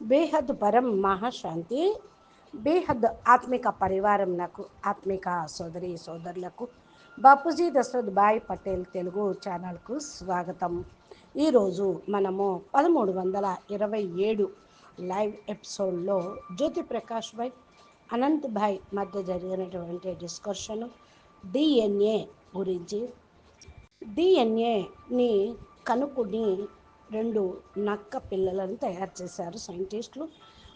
బేహద్ పరం మహాశాంతి బేహద్ ఆత్మిక పరివారం నాకు ఆత్మిక సోదరి సోదరులకు. బాపూజీ దశరథ్ భాయ్ పటేల్ తెలుగు ఛానల్కు స్వాగతం. ఈరోజు మనము పదమూడు వందల ఇరవై ఏడు లైవ్ ఎపిసోడ్లో జ్యోతి ప్రకాష్ భాయ్ అనంత్ భాయ్ మధ్య జరిగినటువంటి డిస్కషన్ డిఎన్ఏ గురించి. డిఎన్ఏని కనుక్కుని రెండు నక్క పిల్లలను తయారు చేశారు సైంటిస్టులు.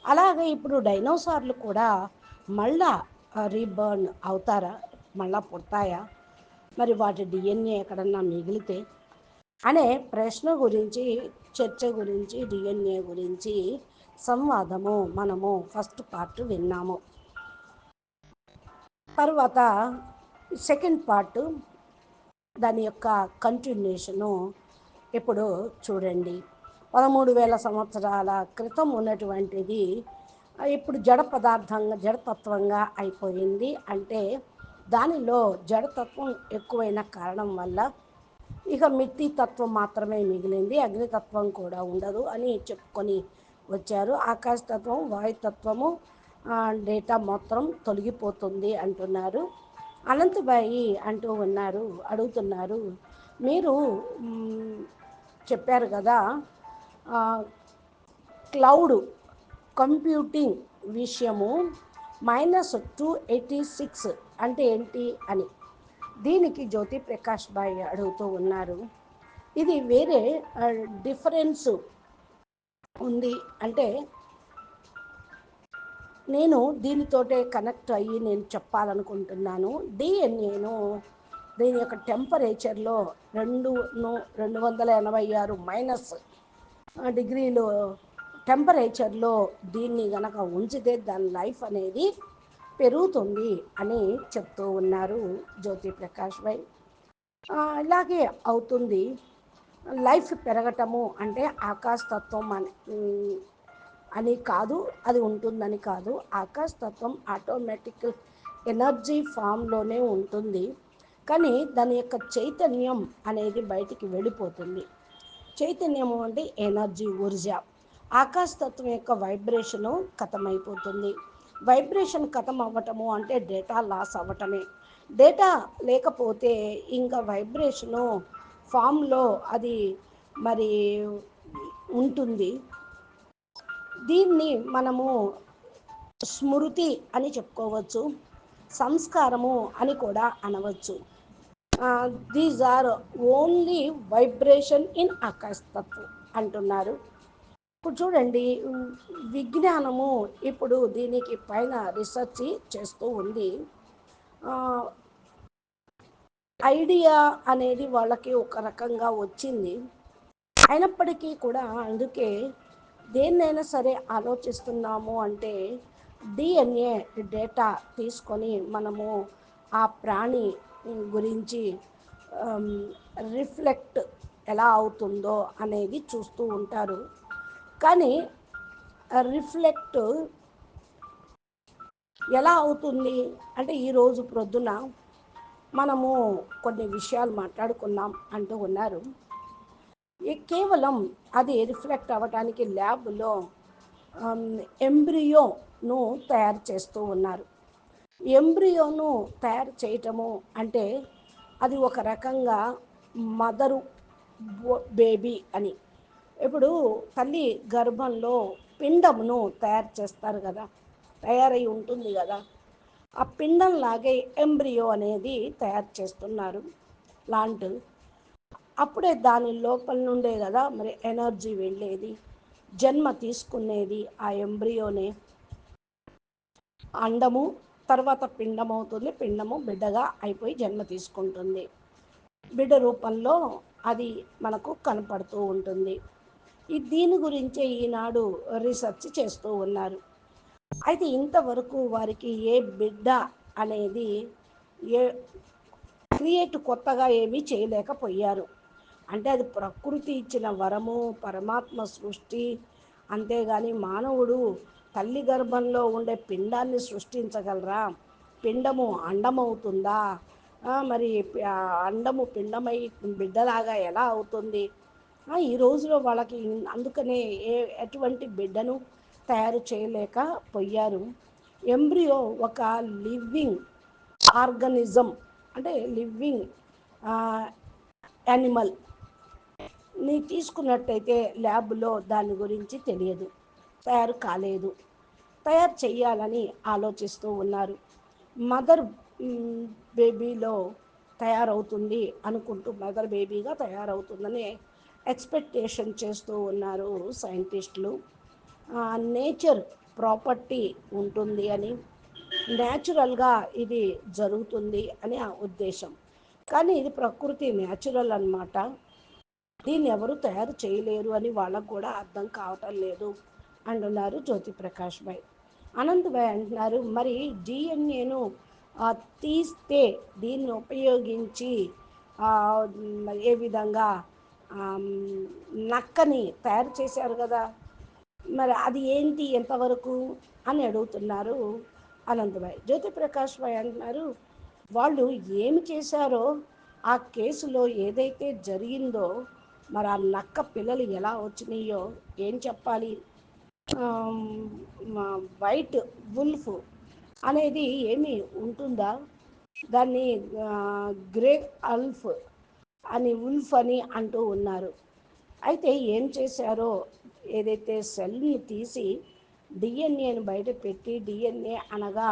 అలాగే ఇప్పుడు డైనోసార్లు కూడా మళ్ళా రీబర్న్ అవుతారా? మళ్ళా పుడతాయా? మరి వాటి డిఎన్ఏ ఎక్కడన్నా మిగిలితే? అనే ప్రశ్న గురించి చర్చ గురించి డిఎన్ఏ గురించి సంవాదము మనము ఫస్ట్ పార్ట్ విన్నాము. తర్వాత సెకండ్ పార్ట్ దాని యొక్క కంటిన్యూషను ఇప్పుడు చూడండి. పదమూడు వేల సంవత్సరాల క్రితం ఉన్నటువంటిది ఇప్పుడు జడ పదార్థంగా జడతత్వంగా అయిపోయింది. అంటే దానిలో జడతత్వం ఎక్కువైన కారణం వల్ల ఇక మిట్టి తత్వం మాత్రమే మిగిలింది. అగ్నితత్వం కూడా ఉండదు అని చెప్పుకొని వచ్చారు. ఆకాశతత్వం వాయుతత్వము డేటా మొత్తం తొలగిపోతుంది అంటున్నారు. అనంతబాయి అంటూ ఉన్నారు అడుగుతున్నారు మీరు చెప్పారు కదా క్లౌడ్ కంప్యూటింగ్ విషయము మైనస్ టూ ఎయిటీ సిక్స్ అంటే ఏంటి అని. దీనికి జ్యోతి ప్రకాష్ బాయ్ అడుగుతూ ఉన్నారు. ఇది వేరే డిఫరెన్స్ ఉంది అంటే నేను దీనితోటే కనెక్ట్ అయ్యి నేను చెప్పాలనుకుంటున్నాను. డిఎన్ఏను దీని యొక్క టెంపరేచర్లో రెండు రెండు వందల ఎనభై ఆరు మైనస్ డిగ్రీలు టెంపరేచర్లో దీన్ని గనక ఉంచితే దాని లైఫ్ అనేది పెరుగుతుంది అని చెప్తూ ఉన్నారు జ్యోతి ప్రకాష్ భాయ్ ఇలాగే అవుతుంది. లైఫ్ పెరగటము అంటే ఆకాశతత్వం అని అని కాదు అది ఉంటుందని కాదు. ఆకాశతత్వం ఆటోమేటిక్ ఎనర్జీ ఫామ్లోనే ఉంటుంది. కానీ దాని యొక్క చైతన్యం అనేది బయటికి వెళ్ళిపోతుంది. చైతన్యము అంటే ఎనర్జీ ఊర్జ. ఆకాశతత్వం యొక్క వైబ్రేషను కథమైపోతుంది. వైబ్రేషన్ కథం అవ్వటము అంటే డేటా లాస్ అవ్వటమే. డేటా లేకపోతే ఇంకా వైబ్రేషను ఫామ్లో అది మరి ఉంటుంది. దీన్ని మనము స్మృతి అని చెప్పుకోవచ్చు. సంస్కారము అని కూడా అనవచ్చు. These are only vibration in ఆకాశతత్వం అంటున్నారు. ఇప్పుడు చూడండి విజ్ఞానము ఇప్పుడు దీనికి పైన రీసెర్చ్ చేస్తూ ఉంది. ఐడియా అనేది వాళ్ళకి ఒక రకంగా వచ్చింది. అయినప్పటికీ కూడా అందుకే దేన్నైనా సరే ఆలోచిస్తున్నాము అంటే డిఎన్ఏ డేటా తీసుకొని మనము ఆ ప్రాణి గురించి um, రిఫ్లెక్ట్ ఎలా అవుతుందో అనేది చూస్తూ ఉంటారు. కానీ రిఫ్లెక్ట్ ఎలా అవుతుంది? అంటే ఈరోజు ప్రొద్దున మనము కొన్ని విషయాలు మాట్లాడుకున్నాం అంటూ ఉన్నారు. కేవలం అది రిఫ్లెక్ట్ అవ్వడానికి ల్యాబ్లో um, ను తయారు చేస్తూ ఉన్నారు. ఎంబ్రియోను తయారు చేయటము అంటే అది ఒక రకంగా మదరు బేబీ అని. ఇప్పుడు తల్లి గర్భంలో పిండమును తయారు చేస్తారు కదా తయారై ఉంటుంది కదా ఆ పిండం లాగే ఎంబ్రియో అనేది తయారు చేస్తున్నారు. లాంటి అప్పుడే దాని లోపల నుండే కదా మరి ఎనర్జీ వెళ్ళేది జన్మ తీసుకునేది ఆ ఎంబ్రియోనే. అండము తర్వాత పిండం అవుతుంది పిండము బిడ్డగా అయిపోయి జన్మ తీసుకుంటుంది. బిడ్డ రూపంలో అది మనకు కనపడుతూ ఉంటుంది. ఈ దీని గురించే ఈనాడు రీసెర్చ్ చేస్తూ ఉన్నారు. అయితే ఇంతవరకు వారికి ఏ బిడ్డ అనేది ఏ క్రియేట్ కొత్తగా ఏమీ చేయలేకపోయారు. అంటే అది ప్రకృతి ఇచ్చిన వరము పరమాత్మ సృష్టి అంతేగాని మానవుడు తల్లి గర్భంలో ఉండే పిండాన్ని సృష్టించగలరా? పిండము అండమవుతుందా? మరి అండము పిండమై బిడ్డలాగా ఎలా అవుతుంది? ఈ రోజులో వాళ్ళకి అందుకనే ఏ ఎటువంటి బిడ్డను తయారు చేయలేకపోయారు ఎంబ్రియో ఒక లివింగ్ ఆర్గనిజం అంటే లివింగ్ యానిమల్. ని తీసుకున్నట్టయితే ల్యాబ్లో దాని గురించి తెలియదు. తయారు కాలేదు. తయారు చేయాలని ఆలోచిస్తూ ఉన్నారు. మదర్ బేబీలో తయారవుతుంది అనుకుంటూ మదర్ బేబీగా తయారవుతుందని ఎక్స్పెక్టేషన్ చేస్తూ ఉన్నారు సైంటిస్టులు. నేచర్ ప్రాపర్టీ ఉంటుంది అని న్యాచురల్గా ఇది జరుగుతుంది అని ఆ ఉద్దేశం. కానీ ఇది ప్రకృతి న్యాచురల్ అనమాట దీన్ని ఎవరు తయారు చేయలేరు అని వాళ్ళకు కూడా అర్థం కావటం లేదు. అంటున్నారు జ్యోతి ప్రకాష్ భాయ్. అనంత్ భాయ్ అంటున్నారు మరి డిఎన్ఏను తీస్తే దీన్ని ఉపయోగించి ఏ విధంగా నక్కని తయారు చేశారు కదా? మరి అది ఏంటి ఎంతవరకు? అని అడుగుతున్నారు అనంతభాయ్ జ్యోతిప్రకాష్ భాయ్ అంటున్నారు వాళ్ళు ఏమి చేశారో ఆ కేసులో ఏదైతే జరిగిందో మరి ఆ నక్క పిల్లలు ఎలా వచ్చినాయో ఏం చెప్పాలి? వైట్ వుల్ఫ్ అనేది ఏమి ఉంటుందా? దాన్ని గ్రే అల్ఫ్ అని ఉల్ఫ్ అని అంటూ ఉన్నారు. అయితే ఏం చేశారో? ఏదైతే సెల్ని తీసి డిఎన్ఏని బయట పెట్టి డిఎన్ఏ అనగా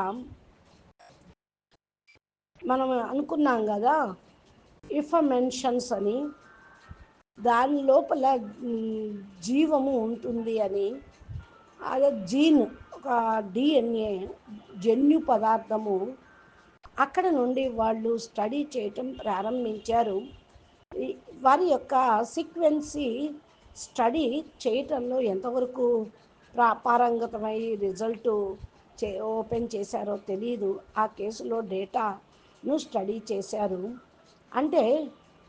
మనం అనుకున్నాం కదా ఇన్ఫర్మెన్షన్స్ అని దాని లోపల జీవము ఉంటుంది అని అదే జీన్ ఒక డిఎన్ఏ జన్యు పదార్థము. అక్కడ నుండి వాళ్ళు స్టడీ చేయటం ప్రారంభించారు. వారి యొక్క సీక్వెన్సీ స్టడీ చేయటంలో ఎంతవరకు పారంగతమై రిజల్ట్ చే ఓపెన్ చేశారో తెలియదు ఆ కేసులో డేటాను స్టడీ చేశారు. అంటే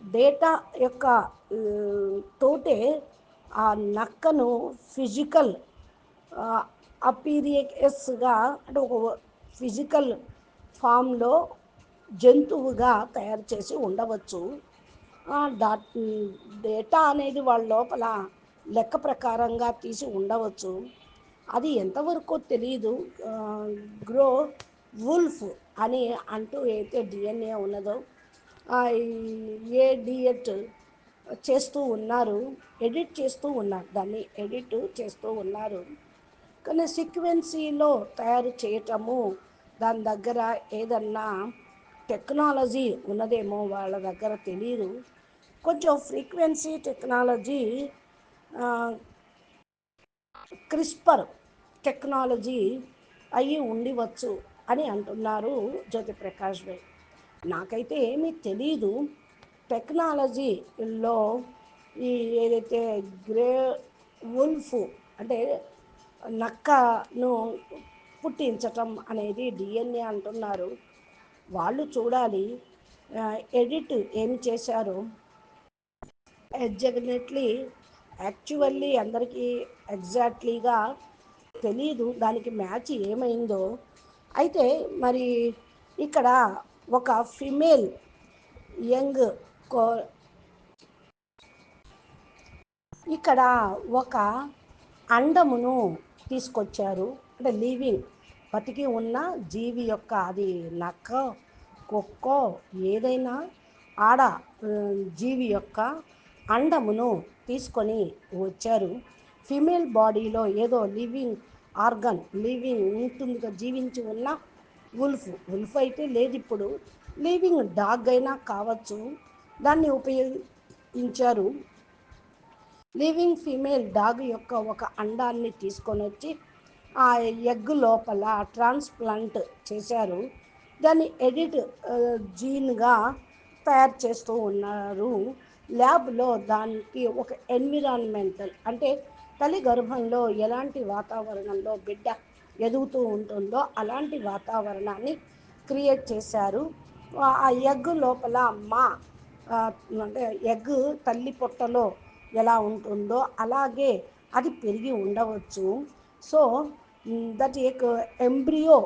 డేటా యొక్క తోటే ఆ నక్కను ఫిజికల్ అపీరియస్గా అంటే ఒక ఫిజికల్ ఫామ్లో జంతువుగా తయారు చేసి ఉండవచ్చు. డేటా అనేది వాళ్ళ లోపల లెక్క ప్రకారంగా తీసి ఉండవచ్చు. అది ఎంతవరకు తెలియదు గ్రో వుల్ఫ్ అని అంటూ అయితే డిఎన్ఏ ఉన్నదో ఏ డిఎట్ చేస్తూ ఉన్నారు ఎడిట్ చేస్తూ ఉన్నారు దాన్ని ఎడిట్ చేస్తూ ఉన్నారు. కానీ సీక్వెన్సీలో తయారు చేయటము దాని దగ్గర ఏదన్నా టెక్నాలజీ ఉన్నదేమో వాళ్ళ దగ్గర తెలియదు కొంచెం ఫ్రీక్వెన్సీ టెక్నాలజీ క్రిస్పర్ టెక్నాలజీ అయ్యి ఉండివచ్చు అని అంటున్నారు జ్యోతి ప్రకాష్ భాయ్ నాకైతే ఏమీ తెలీదు. టెక్నాలజీలో ఈ ఏదైతే గ్రే వుల్ఫ్ అంటే నక్కను పుట్టించటం అనేది డిఎన్ఏ అంటున్నారు. వాళ్ళు చూడాలి ఎడిట్ ఏమి చేశారు? ఎగ్జాక్ట్లీ యాక్చువల్లీ అందరికీ ఎగ్జాక్ట్లీగా తెలీదు దానికి మ్యాచ్ ఏమైందో. అయితే మరి ఇక్కడ ఒక ఫిమేల్ యంగ్ కో ఇక్కడ ఒక అండమును తీసుకొచ్చారు. అంటే లివింగ్ బతికి ఉన్న జీవి యొక్క అది నక్క కుక్కో ఏదైనా ఆడ జీవి యొక్క అండమును తీసుకొని వచ్చారు. ఫిమేల్ బాడీలో ఏదో లివింగ్ ఆర్గన్ లివింగ్ ఉంటుంది జీవించి ఉన్న ఉల్ఫ్ ఉల్ఫ్ అయితే లేదు ఇప్పుడు. లివింగ్ డాగ్ అయినా కావచ్చు దాన్ని ఉపయోగించారు. లివింగ్ ఫీమేల్ డాగ్ యొక్క ఒక అండాన్ని తీసుకొని వచ్చి ఆ ఎగ్ లోపల ట్రాన్స్ప్లాంట్ చేశారు. దాన్ని ఎడిట్ జీన్గా తయారు చేస్తూ ఉన్నారు. ల్యాబ్లో దానికి ఒక ఎన్విరాన్మెంటల్ అంటే తల్లి గర్భంలో ఎలాంటి వాతావరణంలో బిడ్డ ఎదుగుతూ ఉంటుందో అలాంటి వాతావరణాన్ని క్రియేట్ చేశారు. ఆ ఎగ్ లోపల మా అంటే ఎగ్ తల్లి పొట్టలో ఎలా ఉంటుందో అలాగే అది పెరిగి ఉండవచ్చు. సో దట్ ఏక్ ఎంబ్రియో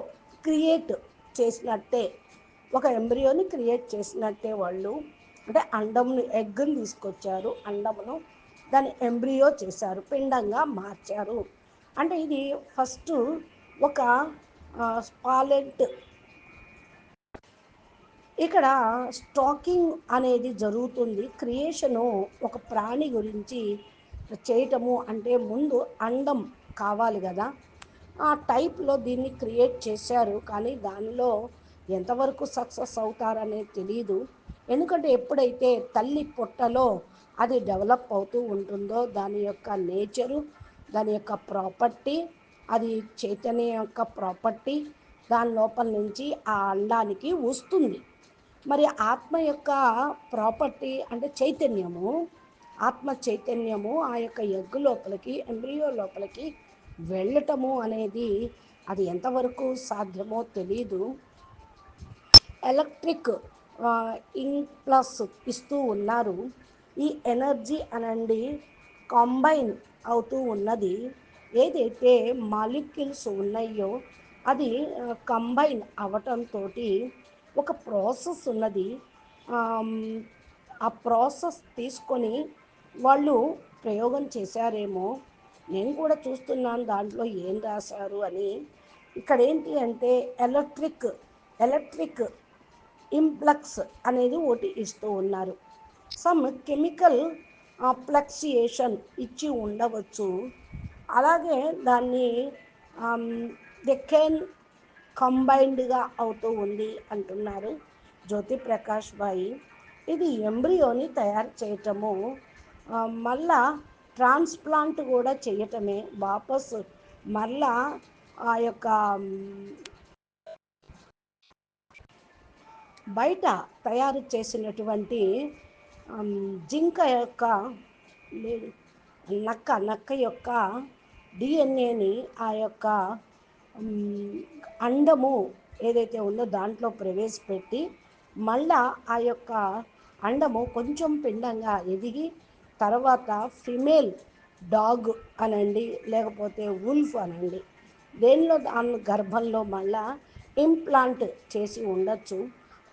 క్రియేట్ చేసినట్టే. ఒక ఎంబ్రియోని క్రియేట్ చేసినట్టే వాళ్ళు. అంటే అండంను ఎగ్ని తీసుకొచ్చారు అండమును దాన్ని ఎంబ్రియో చేశారు పిండంగా మార్చారు. అంటే ఇది ఫస్ట్ ఒక స్పాలెంట్ ఇక్కడ స్టాకింగ్ అనేది జరుగుతుంది. క్రియేషను ఒక ప్రాణి గురించి చేయటము అంటే ముందు అండం కావాలి కదా. ఆ టైప్లో దీన్ని క్రియేట్ చేశారు. కానీ దానిలో ఎంతవరకు సక్సెస్ అవుతారనేది తెలియదు ఎందుకంటే ఎప్పుడైతే తల్లి పొట్టలో అది డెవలప్ అవుతూ ఉంటుందో దాని యొక్క నేచరు దాని యొక్క ప్రాపర్టీ అది చైతన్యం యొక్క ప్రాపర్టీ దాని లోపల నుంచి ఆ అండానికి వస్తుంది. మరి ఆత్మ యొక్క ప్రాపర్టీ అంటే చైతన్యము ఆత్మ చైతన్యము ఆ యొక్క ఎగ్గు లోపలికి ఎంబ్రియో లోపలికి వెళ్ళటము అనేది అది ఎంతవరకు సాధ్యమో తెలీదు. ఎలక్ట్రిక్ ఇంక్ ప్లస్ ఇస్తూ ఉన్నారు. ఈ ఎనర్జీ అనండి కంబైన్ అవుతూ ఉన్నది. ఏదైతే మాలిక్యూల్స్ ఉన్నాయో అది కంబైన్ అవటంతో ఒక ప్రాసెస్ ఉన్నది. ఆ ప్రాసెస్ తీసుకొని వాళ్ళు ప్రయోగం చేశారేమో. నేను కూడా చూస్తున్నాను దాంట్లో ఏం రాశారు అని. ఇక్కడ ఏంటి అంటే ఎలక్ట్రిక్ ఎలక్ట్రిక్ ఇంప్లక్స్ అనేది ఒకటి ఇస్తూ ఉన్నారు. సమ్ కెమికల్ ప్లక్సియేషన్ ఇచ్చి ఉండవచ్చు. అలాగే దాన్ని దెకెన్ కంబైన్డ్గా అవుతూ ఉంది అంటున్నారు జ్యోతి ప్రకాష్ బాయి. ఇది ఎంబ్రియోని తయారు చేయటము. మళ్ళా ట్రాన్స్ప్లాంట్ కూడా చేయటమే. వాపస్ మళ్ళా ఆ యొక్క బయట తయారు చేసినటువంటి జింక యొక్క నక్క నక్క యొక్క డిఎన్ఏని ఆ యొక్క అండము ఏదైతే ఉందో దాంట్లో ప్రవేశపెట్టి మళ్ళా ఆ యొక్క అండము కొంచెం పిండంగా ఎదిగి తర్వాత ఫిమేల్ డాగ్ అనండి లేకపోతే ఉల్ఫ్ అనండి దేనిలో దాని గర్భంలో మళ్ళా ఇంప్లాంట్ చేసి ఉండొచ్చు.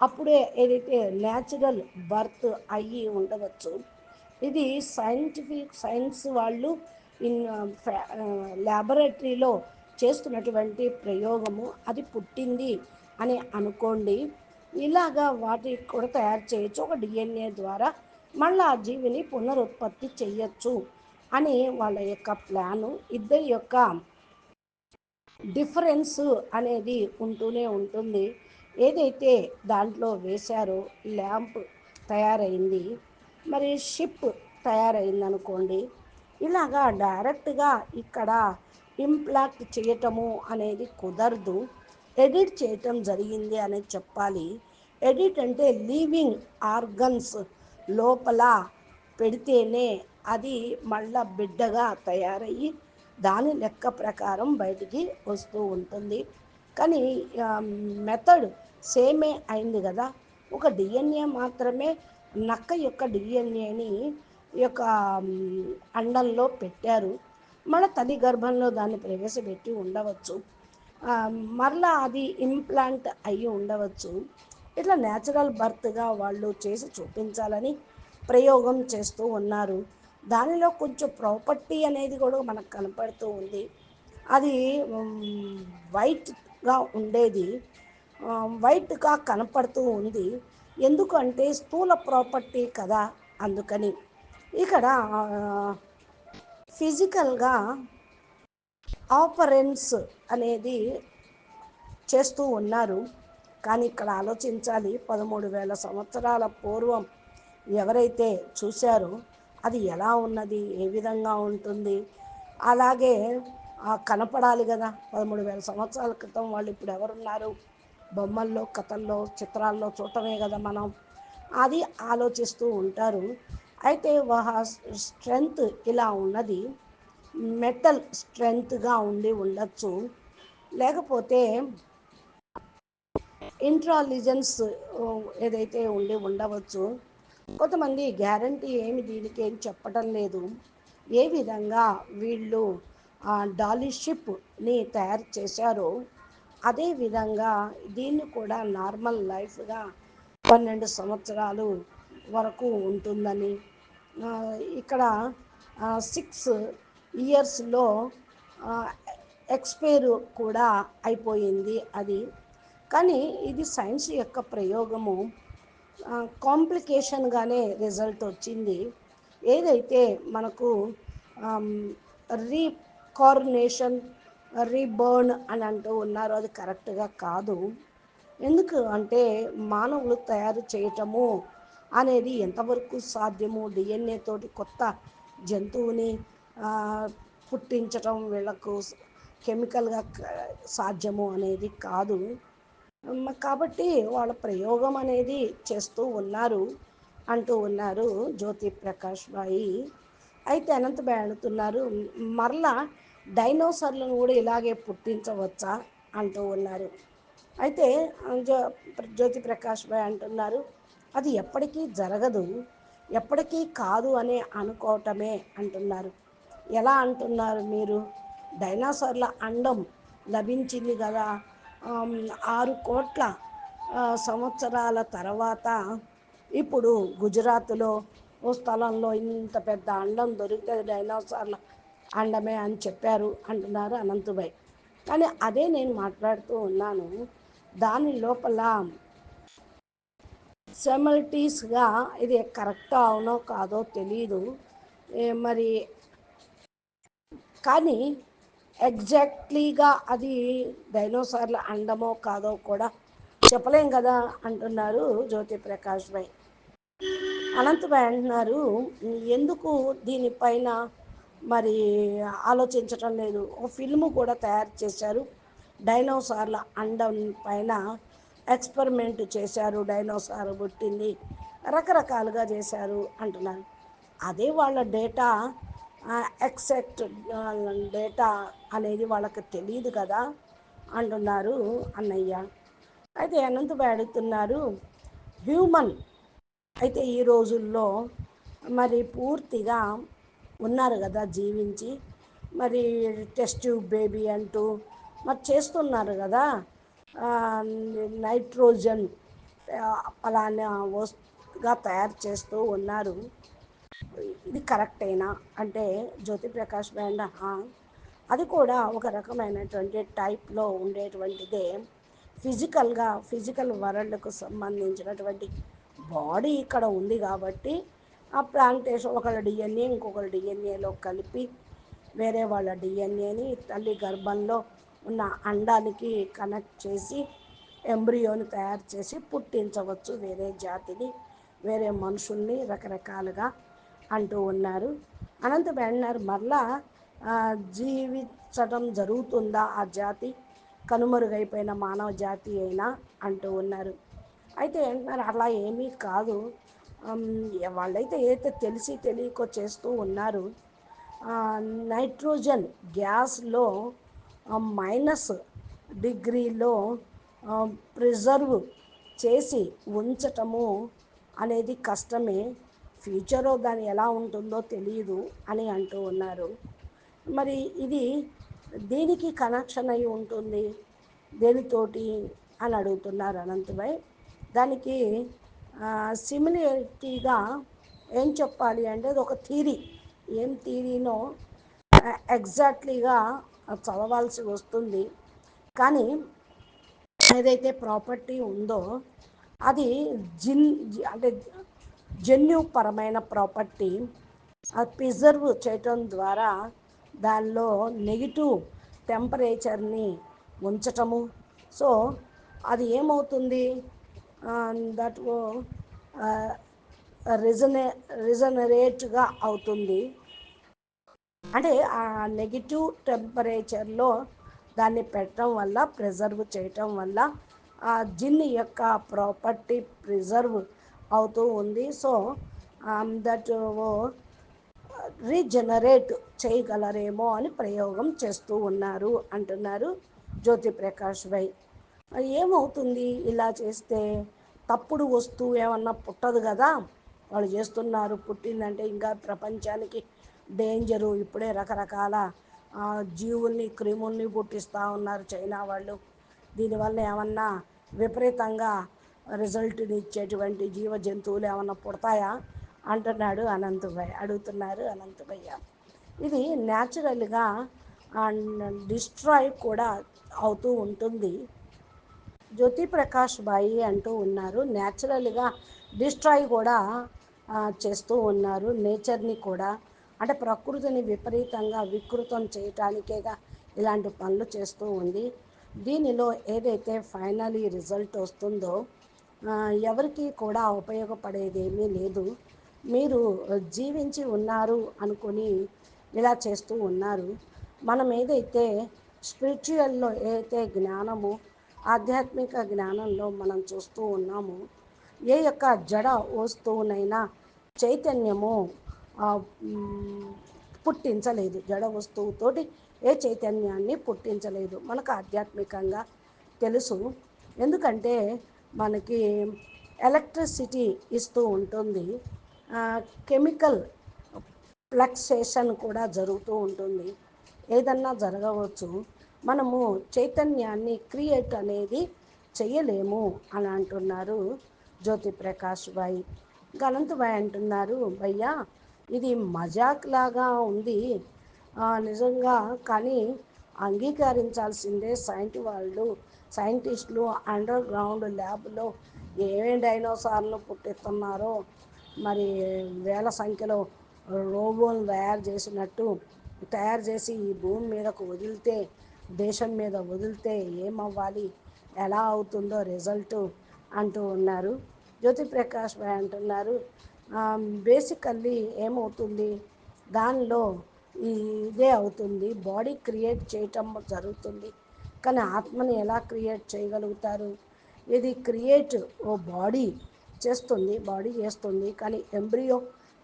అప్పుడే ఏదైతే న్యాచురల్ బర్త్ అయ్యి ఉండవచ్చు. ఇది సైంటిఫిక్ సైన్స్ వాళ్ళు ఇన్ ల్యాబొరేటరీలో చేస్తున్నటువంటి ప్రయోగము అది పుట్టింది అని అనుకోండి. ఇలాగా వాటి కూడా తయారు చేయొచ్చు. ఒక డిఎన్ఏ ద్వారా మళ్ళీ ఆ జీవిని పునరుత్పత్తి చేయొచ్చు అని వాళ్ళ యొక్క ప్లాను. ఇద్దరి యొక్క డిఫరెన్స్ అనేది ఉంటూనే ఉంటుంది. ఏదైతే దాంట్లో వేశారో ల్యాంప్ తయారైంది మరి షిప్ తయారైంది అనుకోండి ఇలాగా డైరెక్ట్గా ఇక్కడ ఇంప్లాక్ట్ చేయటము అనేది కుదరదు. ఎడిట్ చేయటం జరిగింది అనేది చెప్పాలి. ఎడిట్ అంటే లీవింగ్ ఆర్గన్స్ లోపల పెడితేనే అది మళ్ళా బిడ్డగా తయారయ్యి దాని లెక్క ప్రకారం బయటికి వస్తూ ఉంటుంది. కానీ మెథడ్ సేమే అయింది కదా. ఒక డిఎన్ఏ మాత్రమే నక్క యొక్క డిఎన్ఏని ఈ యొక్క అండంలో పెట్టారు. మన తల్లి గర్భంలో దాన్ని ప్రవేశపెట్టి ఉండవచ్చు. మరలా అది ఇంప్లాంట్ అయ్యి ఉండవచ్చు. ఇట్లా న్యాచురల్ బర్త్గా వాళ్ళు చేసి చూపించాలని ప్రయోగం చేస్తూ ఉన్నారు. దానిలో కొంచెం ప్రాపర్టీ అనేది కూడా మనకు కనపడుతూ ఉంది. అది వైట్గా ఉండేది. వైట్గా కనపడుతూ ఉంది. ఎందుకంటే స్థూల ప్రాపర్టీ కదా అందుకని. ఇక్కడ ఫిజికల్గా ఆపరెన్స్ అనేది చేస్తూ ఉన్నారు. కానీ ఇక్కడ ఆలోచించాలి పదమూడు వేల సంవత్సరాల పూర్వం ఎవరైతే చూశారో అది ఎలా ఉన్నది ఏ విధంగా ఉంటుంది? అలాగే కనపడాలి కదా పదమూడు వేల సంవత్సరాల క్రితం వాళ్ళు ఇప్పుడు ఎవరున్నారు? బొమ్మల్లో కథల్లో చిత్రాల్లో చూడటమే కదా మనం. అది ఆలోచిస్తూ ఉంటారు. అయితే స్ట్రెంగ్త్ ఇలా ఉన్నది. మెటల్ స్ట్రెంగ్త్గా ఉండి ఉండొచ్చు. లేకపోతే ఇంట్రాలిజెన్స్ ఏదైతే ఉండి ఉండవచ్చు. కొంతమంది గ్యారంటీ ఏమి దీనికి ఏం చెప్పడం లేదు. ఏ విధంగా వీళ్ళు డాలీషిప్ని తయారు చేశారో అదేవిధంగా దీన్ని కూడా నార్మల్ లైఫ్గా పన్నెండు సంవత్సరాలు వరకు ఉంటుందని ఇక్కడ సిక్స్ ఇయర్స్లో ఎక్స్పైర్ కూడా అయిపోయింది అది. కానీ ఇది సైన్స్ యొక్క ప్రయోగము. కాంప్లికేషన్గానే రిజల్ట్ వచ్చింది. ఏదైతే మనకు రీకార్నేషన్ రీబర్న్ అని అంటూ ఉన్నారో అది కరెక్ట్గా కాదు. ఎందుకు అంటే మానవులు తయారు చేయటము అనేది ఎంతవరకు సాధ్యము డిఎన్ఏ తోటి కొత్త జంతువుని పుట్టించటం వీళ్ళకు కెమికల్గా సాధ్యము అనేది కాదు. కాబట్టి వాళ్ళ ప్రయోగం అనేది చేస్తూ ఉన్నారు అంటూ ఉన్నారు జ్యోతి ప్రకాష్ బాయి. అయితే అనంత అడుగుతున్నారు మరలా డైనోసార్లను కూడా ఇలాగే పుట్టించవచ్చా అంటూ ఉన్నారు. అయితే జ్యో జ్యోతి ప్రకాష్ భాయ్ అంటున్నారు అది ఎప్పటికీ జరగదు. ఎప్పటికీ కాదు అని అనుకోవటమే అంటున్నారు. ఎలా అంటున్నారు మీరు? డైనాసార్ల అండం లభించింది కదా. ఆరు కోట్ల సంవత్సరాల తర్వాత ఇప్పుడు గుజరాత్లో ఓ స్థలంలో ఇంత పెద్ద అండం దొరికితే డైనోసార్ల అండమే అని చెప్పారు అంటున్నారు అనంతుభాయ్ కానీ అదే నేను మాట్లాడుతూ ఉన్నాను. దాని లోపల సెమల్టీస్గా ఇది కరెక్ట్ అవునో కాదో తెలీదు. మరి కానీ ఎగ్జాక్ట్లీగా అది డైనోసార్ల అండమో కాదో కూడా చెప్పలేం కదా అంటున్నారు జ్యోతి ప్రకాష్ భాయ్ అనంతభాయ్ అంటున్నారు ఎందుకు దీనిపైన మరి ఆలోచించటం లేదు? ఒక ఫిల్మ్ కూడా తయారు చేశారు డైనోసార్ల అండం పైన ఎక్స్పెరిమెంట్ చేశారు డైనోసార్ పుట్టింది రకరకాలుగా చేశారు అంటున్నారు. అదే వాళ్ళ డేటా ఎక్సెక్ట్ డేటా అనేది వాళ్ళకి తెలియదు కదా అంటున్నారు అన్నయ్య. అయితే అనంతభాయ్ అడుగుతున్నారు హ్యూమన్ అయితే ఈ రోజుల్లో మరి పూర్తిగా ఉన్నారు కదా జీవించి మరి టెస్ట్ ట్యూబ్ బేబీ అంటూ మరి చేస్తున్నారు కదా నైట్రోజన్ అలానే వస్తుగా తయారు చేస్తూ ఉన్నారు. ఇది కరెక్టేనా? అంటే జ్యోతిప్రకాష్ బ్రాండ్ అది కూడా ఒక రకమైనటువంటి టైప్లో ఉండేటువంటిదే. ఫిజికల్గా ఫిజికల్ వరల్డ్కు సంబంధించినటువంటి బాడీ ఇక్కడ ఉంది కాబట్టి ఆ ప్లాంటేషన్ ఒకళ్ళ డిఎన్ఏ ఇంకొకరి డిఎన్ఏలో కలిపి వేరే వాళ్ళ డిఎన్ఏని తల్లి గర్భంలో ఉన్న అండానికి కనెక్ట్ చేసి ఎంబ్రియోని తయారు చేసి పుట్టించవచ్చు. వేరే జాతిని వేరే మనుషుల్ని రకరకాలుగా అంటూ ఉన్నారు. అనంత అన్నారు మరలా జీవించటం జరుగుతుందా? ఆ జాతి కనుమరుగైపోయిన మానవ జాతి అయినా అంటూ ఉన్నారు. అయితే అంటున్నారు అలా ఏమీ కాదు. వాళ్ళైతే ఏదైతే తెలిసి తెలియకో చేస్తూ ఉన్నారు నైట్రోజన్ గ్యాస్లో మైనస్ డిగ్రీలో ప్రిజర్వ్ చేసి ఉంచటము అనేది కష్టమే. ఫ్యూచర్లో దాని ఎలా ఉంటుందో తెలియదు అని అంటూ ఉన్నారు. మరి ఇది దేనికి కనెక్షన్ అయి ఉంటుంది? దేనితోటి అని అడుగుతున్నారు అనంతభాయ్. దానికి సిమిలరిటీగా ఏం చెప్పాలి అంటే అది ఒక థీరీ ఏం థీరీనో ఎగ్జాక్ట్లీగా చదవాల్సి వస్తుంది. కానీ ఏదైతే ప్రాపర్టీ ఉందో అది జిన్ అంటే జన్యుపరమైన ప్రాపర్టీ అది ప్రిజర్వ్ చేయటం ద్వారా దానిలో నెగిటివ్ టెంపరేచర్ని ఉంచటము. సో అది ఏమవుతుంది? దట్ రిజనే రిజనరేట్గా అవుతుంది. అంటే ఆ నెగిటివ్ టెంపరేచర్లో దాన్ని పెట్టడం వల్ల ప్రిజర్వ్ చేయటం వల్ల ఆ జిన్ యొక్క ప్రాపర్టీ ప్రిజర్వ్ అవుతూ ఉంది. సో um, దట్ రీజనరేట్ చేయగలరేమో అని ప్రయోగం చేస్తూ ఉన్నారు అంటున్నారు జ్యోతి ప్రకాష్ భాయ్ ఏమవుతుంది ఇలా చేస్తే? తప్పుడు వస్తువు ఏమన్నా పుట్టదు కదా? వాళ్ళు చేస్తున్నారు పుట్టిందంటే ఇంకా ప్రపంచానికి డేంజరు. ఇప్పుడే రకరకాల జీవుల్ని క్రిముల్ని పుట్టిస్తూ ఉన్నారు చైనా వాళ్ళు. దీనివల్ల ఏమన్నా విపరీతంగా రిజల్ట్ని ఇచ్చేటువంటి జీవ జంతువులు ఏమన్నా పుడతాయా? అంటున్నాడు అనంతభయ్య అడుగుతున్నారు అనంతభయ్య ఇది న్యాచురల్గా అండ్ డిస్ట్రాయ్ కూడా అవుతూ ఉంటుంది. జ్యోతి ప్రకాష్ బాయి అంటూ ఉన్నారు. న్యాచురల్గా డిస్ట్రాయ్ కూడా చేస్తూ ఉన్నారు నేచర్ని కూడా. అంటే ప్రకృతిని విపరీతంగా వికృతం చేయటానికేగా ఇలాంటి పనులు చేస్తూ ఉంది. దీనిలో ఏదైతే ఫైనలీ రిజల్ట్ వస్తుందో ఎవరికి కూడా ఉపయోగపడేది ఏమీ లేదు. మీరు జీవించి ఉన్నారు అనుకొని ఇలా చేస్తూ ఉన్నారు. మనం ఏదైతే స్పిరిచువల్లో ఏదైతే జ్ఞానము ఆధ్యాత్మిక జ్ఞానంలో మనం చూస్తూ ఉన్నాము ఏ యొక్క జడ వస్తువునైనా చైతన్యము పుట్టించలేదు. జడ వస్తువుతోటి ఏ చైతన్యాన్ని పుట్టించలేదు. మనకు ఆధ్యాత్మికంగా తెలుసు. ఎందుకంటే మనకి ఎలక్ట్రిసిటీ ఇస్తూ ఉంటుంది. కెమికల్ ఫ్లక్సేషన్ కూడా జరుగుతూ ఉంటుంది. ఏదన్నా జరగవచ్చు. మనము చైతన్యాన్ని క్రియేట్ అనేది చేయలేము అని అంటున్నారు జ్యోతి ప్రకాష్ భాయ్ గలంత్ భాయ్ అంటున్నారు భయ్యా ఇది మజాక్ లాగా ఉంది నిజంగా కానీ అంగీకరించాల్సిందే సైంటి వాళ్ళు సైంటిస్టులు అండర్ గ్రౌండ్ ల్యాబ్లో ఏమేమి డైనోసార్లు పుట్టిస్తున్నారో మరి వేల సంఖ్యలో రోబోలు తయారు చేసినట్టు తయారు చేసి ఈ భూమి మీదకు వదిలితే దేశం మీద వదిలితే ఏమవ్వాలి ఎలా అవుతుందో రిజల్ట్ అంటూ ఉన్నారు. జ్యోతిప్రకాష్ భాయ్ అంటున్నారు బేసికల్లీ ఏమవుతుంది? దానిలో ఈ ఇదే అవుతుంది. బాడీ క్రియేట్ చేయటం జరుగుతుంది. కానీ ఆత్మని ఎలా క్రియేట్ చేయగలుగుతారు? ఇది క్రియేట్ ఓ బాడీ చేస్తుంది బాడీ చేస్తుంది. కానీ ఎంబ్రియో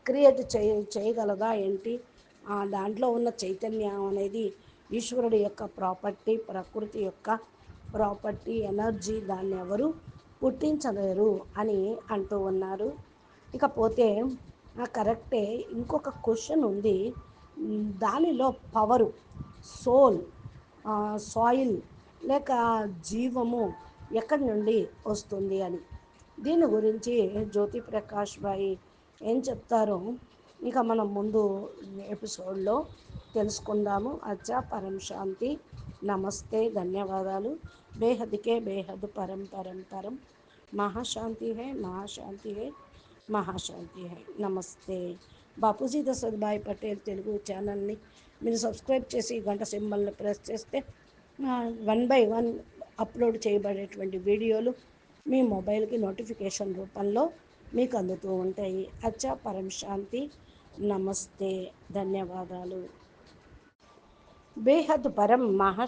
క్రియేట్ చేయ చేయగలదా ఏంటి? దాంట్లో ఉన్న చైతన్యం అనేది ఈశ్వరుడు యొక్క ప్రాపర్టీ ప్రకృతి యొక్క ప్రాపర్టీ ఎనర్జీ దాన్ని ఎవరు పుట్టించలేరు అని అంటూ ఉన్నారు. ఇకపోతే కరెక్టే. ఇంకొక క్వశ్చన్ ఉంది. దానిలో పవరు సోల్ సాయిల్ లేక జీవము ఎక్కడి నుండి వస్తుంది అని. దీని గురించి జ్యోతి ప్రకాష్ భాయ్ ఏం చెప్తారో ఇక మనం ముందు ఎపిసోడ్లో తెలుసుకుందాము. అచ్చా పరం శాంతి. నమస్తే ధన్యవాదాలు. బేహద్కే బేహద్ పరం పరం పరం. మహాశాంతి హే మహాశాంతి హే. మహాశాంతి నమస్తే. బాపూజీ దశరథ్ పటేల్ తెలుగు ఛానల్ని మీరు సబ్స్క్రైబ్ చేసి గంట సింబల్ని ప్రెస్ చేస్తే వన్ బై వన్ అప్లోడ్ చేయబడేటువంటి వీడియోలు మీ మొబైల్కి నోటిఫికేషన్ రూపంలో మీకు అందుతూ ఉంటాయి. అచ్చా పరం శాంతి. నమస్తే. ధన్యవాదాలు. బేహద్ పరం మహా